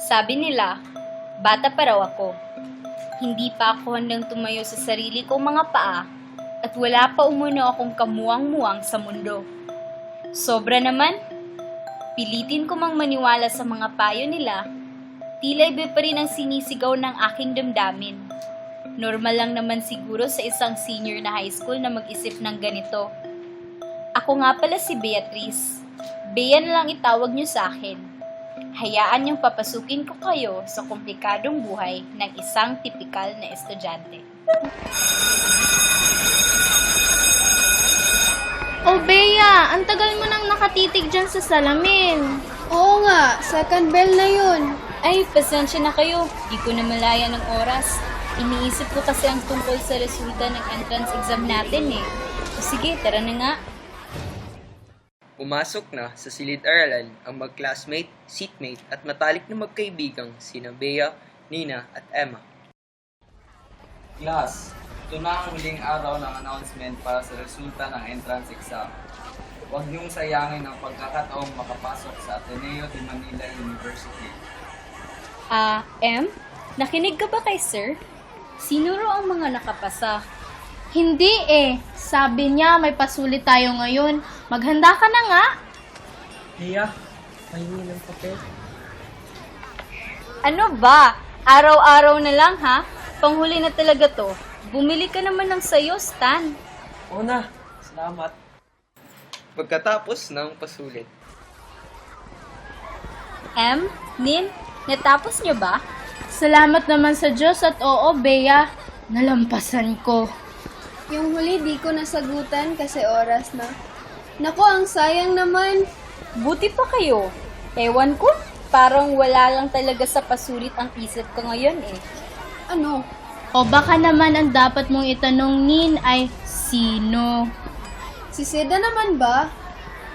Sabi nila, bata pa raw ako. Hindi pa ako handang tumayo sa sarili kong mga paa at wala pa umuno akong kamuwang-muwang sa mundo. Sobra naman, pilitin ko mang maniwala sa mga payo nila, tila iba pa rin ang sinisigaw ng aking damdamin. Normal lang naman siguro sa isang senior na high school na mag-isip ng ganito. Ako nga pala si Beatrice. Bea na lang itawag niyo sa akin. Hayaan niyong papasukin ko kayo sa komplikadong buhay ng isang tipikal na estudyante. Oh, Bea, ang tagal mo nang nakatitig dyan sa salamin. Oo nga, second bell na yun. Ay, pasensya na kayo. Di ko na malaya ng oras. Iniisip ko kasi ang tungkol sa resulta ng entrance exam natin eh. O sige, tara na nga. Pumasok na sa silid-aralan ang mag-classmate, seatmate at matalik na magkaibigang sina Bea, Nina at Emma. Class, ito na ang huling araw ng announcement para sa resulta ng entrance exam. Huwag niyong sayangin ang pagkakataong makapasok sa Ateneo de Manila University. Ah, Em? Nakinig ka ba kay sir? Sino raw ang mga nakapasa? Hindi eh. Sabi niya may pasulit tayo ngayon. Maghanda ka na nga. Bea, mahingi ng papel. Ano ba? Araw-araw na lang ha? Panghuli na talaga to. Bumili ka naman ng sayo, Stan. Oo na, salamat. Pagkatapos ng pasulit, Em, Nin, natapos niyo ba? Salamat naman sa Diyos at oo, Bea. Nalampasan ko. Yung huli di ko nasagutan kasi oras na. Naku, ang sayang naman. Buti pa kayo. Ewan ko, parang wala lang talaga sa pasulit ang isip ko ngayon eh. Ano? O baka naman ang dapat mong itanong nin ay sino? Si Seda naman ba?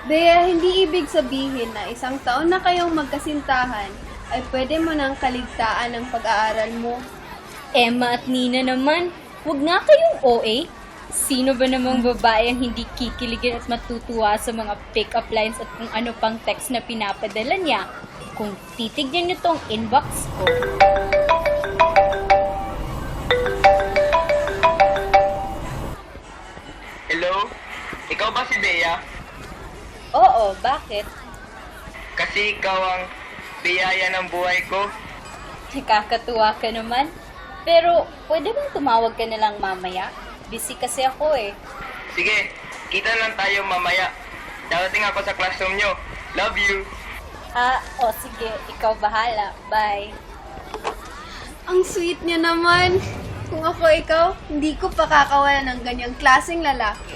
Bea, hindi ibig sabihin na isang taon na kayong magkasintahan ay pwede mo nang kaligtaan ng pag-aaral mo. Emma at Nina naman, wag nga kayong OA. Sino ba namang babae ang hindi kikiligin at matutuwa sa mga pick-up lines at kung ano pang text na pinapadala niya? Kung titignan niyo tong inbox ko. Hello? Ikaw ba si Bea? Oo, bakit? Kasi ikaw ang biyaya ng buhay ko. Nakakatuwa ka naman. Pero, pwede bang tumawag ka na lang mamaya? Busy kasi ako eh. Sige, kita lang tayo mamaya. Darating ako sa classroom nyo. Love you! Ah, o sige, ikaw bahala. Bye. Ang sweet niya naman. Kung ako ikaw, hindi ko pakakawalan ng ganyang klaseng lalaki.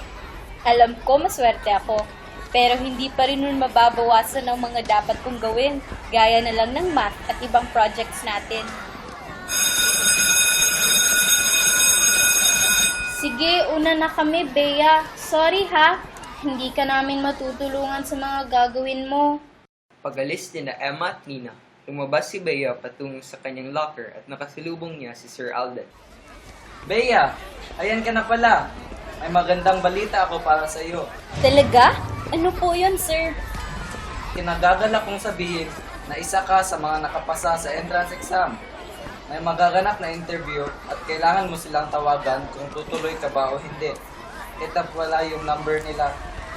Alam ko maswerte ako. Pero hindi pa rin nun mababawasan ang mga dapat kong gawin. Gaya na lang ng math at ibang projects natin. Sige, una na kami, Bea. Sorry ha. Hindi ka namin matutulungan sa mga gagawin mo. Pagalis ni na Emma at Nina, lumabas si Bea patungo sa kanyang locker at nakasalubong niya si Sir Alden. Bea, ayan ka na pala. May magandang balita ako para sa iyo. Talaga? Ano po yun, sir? Kinagagalak kong sabihin na isa ka sa mga nakapasa sa entrance exam. May magaganap na interview at kailangan mo silang tawagan kung tutuloy ka ba o hindi. Itap wala yung number nila.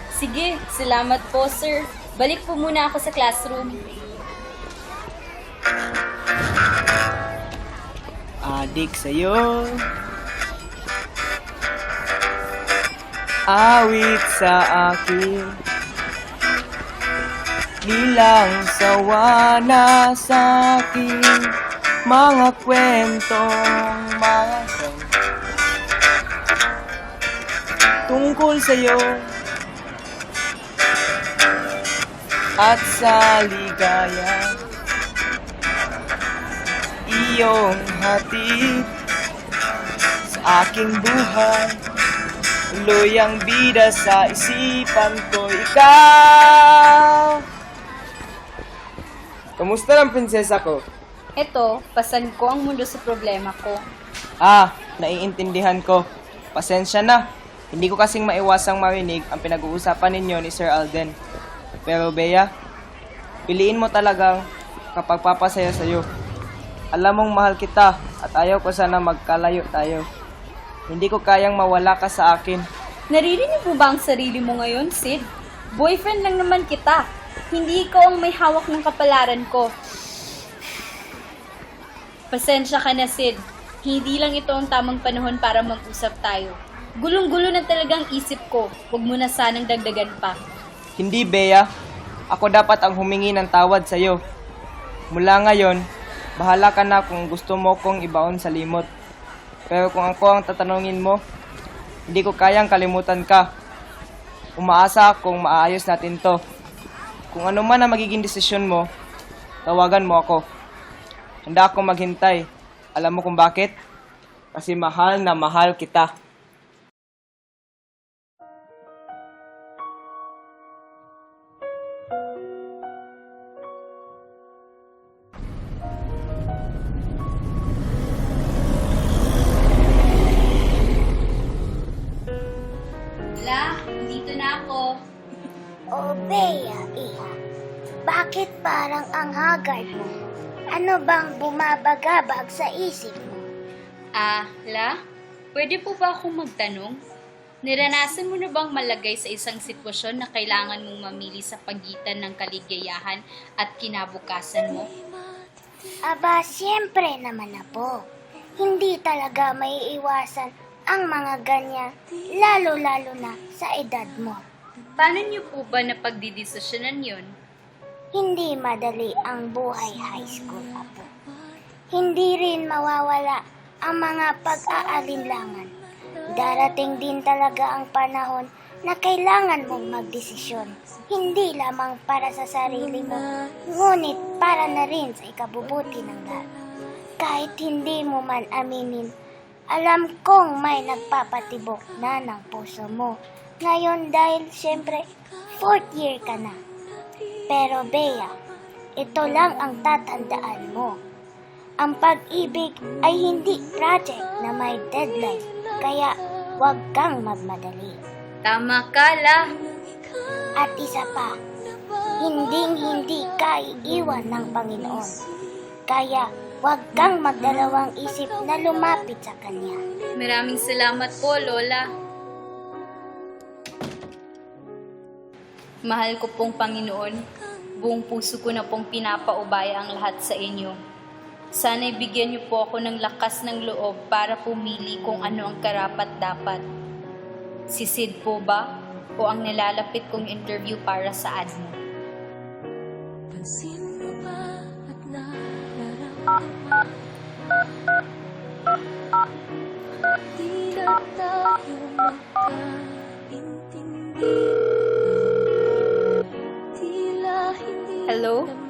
Sige, salamat po, sir. Balik po muna ako sa classroom. adik sa'yo. Awit sa akin Bilang sawa na sa akin Mga kwentong mga song Tungkol sa'yo At sa ligaya iyong hatid sa aking buhay. Tuloy bida sa isipan ko, ikaw! Kamusta lang, prinsesa ko? Eto, pasan ko ang mundo sa problema ko. Ah, naiintindihan ko. Pasensya na. Hindi ko kasing maiwasang marinig ang pinag-uusapan ninyo ni Sir Alden. Pero Bea, piliin mo talagang makapagpapasaya sa'yo. Alam mong mahal kita at ayaw ko sana magkalayo tayo. Hindi ko kayang mawala ka sa akin. Naririnig mo ba ang sarili mo ngayon, Sid? Boyfriend lang naman kita. Hindi ikaw ang may hawak ng kapalaran ko. Pasensya ka na, Sid. Hindi lang ito ang tamang panahon para mag-usap tayo. Gulong-gulo na talagang isip ko. Huwag mo na sanang dagdagan pa. Hindi, Bea. Ako dapat ang humingi ng tawad sa'yo. Mula ngayon, bahala ka na kung gusto mo kong ibaon sa limot. Pero kung ako ang tatanungin mo, hindi ko kayang kalimutan ka. Umaasa akong maayos natin to. Kung ano man ang magiging desisyon mo, tawagan mo ako. Handa akong maghintay. Alam mo kung bakit? Kasi mahal na mahal kita. La, dito na ako. O Bea, iha, bakit parang ang haggard mo? Ano bang bumabagabag sa isip mo? Ah, La, pwede po ba akong magtanong? Niranasan mo na bang malagay sa isang sitwasyon na kailangan mong mamili sa pagitan ng kaligayahan at kinabukasan mo? Aba, siyempre naman na po. Hindi talaga may iwasan ang mga ganyan, lalo-lalo na sa edad mo. Paano niyo po ba napagdidesisyonan yun? Hindi madali ang buhay high school, apo. Hindi rin mawawala ang mga pag-aalinlangan. Darating din talaga ang panahon na kailangan mong magdesisyon. Hindi lamang para sa sarili mo, ngunit para na rin sa ikabubuti ng lahat. Kahit hindi mo man aminin, alam kong may nagpapatibok na ng puso mo. Ngayon dahil siyempre, fourth year ka na. Pero Bea, ito lang ang tatandaan mo. Ang pag-ibig ay hindi project na may deadline, kaya huwag kang magmadali. Tama ka, La. At isa pa, hinding hindi ka iiwan ng Panginoon. Kaya huwag kang magdalawang isip na lumapit sa Kanya. Maraming salamat po, Lola. Mahal ko pong Panginoon, buong puso ko na pong pinapaubaya ang lahat sa inyo. Sana ibigyan niyo po ako ng lakas ng loob para pumili kung ano ang karapat dapat. Si Sid po ba? O ang nilalapit kong interview para sa ad mo? Pansin mo ba at nararamdaman Tila tayo magkaintindi Hello? naman